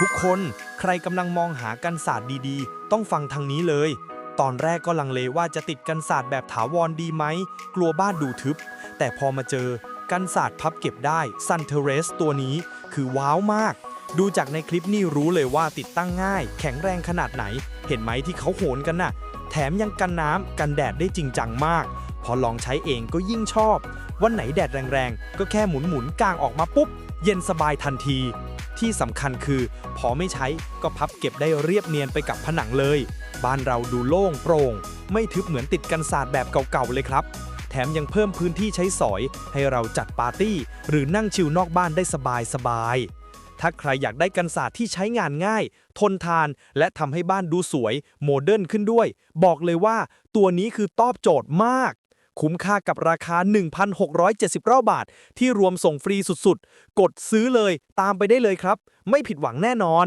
ทุกคนใครกำลังมองหากันศาสตร์ดีๆ ต้องฟังทางนี้เลย ตอนแรกก็ลังเลว่าจะติดกันศาสตร์แบบถาวรดีไหม กลัวบ้านดูทึบ แต่พอมาเจอกันศาสตร์พับเก็บได้ Sun Terrace ตัวนี้คือว้าวมาก ดูจากในคลิปนี่รู้เลยว่าติดตั้งง่าย แข็งแรงขนาดไหน เห็นไหมที่เขาโหนกันน่ะ แถมยังกันน้ำกันแดดได้จริงจังมาก พอลองใช้เองก็ยิ่งชอบ วันไหนแดดแรงๆ ก็แค่หมุนๆกางออกมาปุ๊บ เย็นสบายทันที ที่สำคัญคือ พอไม่ใช้ก็พับเก็บได้เรียบเนียนไปกับผนังเลย บ้านเราดูโล่งโปร่ง ไม่ทึบเหมือนติดกันศาสตร์แบบเก่าๆเลยครับ แถมยังเพิ่มพื้นที่ใช้สอย ให้เราจัดปาร์ตี้ หรือนั่งชิลนอกบ้านได้สบายๆถ้าใครอยากได้กันศาสตร์ที่ใช้งานง่าย ทนทาน และทำให้บ้านดูสวย โมเดิร์นขึ้นด้วย บอกเลยว่าตัวนี้คือตอบโจทย์มาก คุ้มค่ากับราคา 1,679 บาท ที่รวมส่งฟรีสุดๆ กดซื้อเลยตามไปได้เลยครับ ไม่ผิดหวังแน่นอน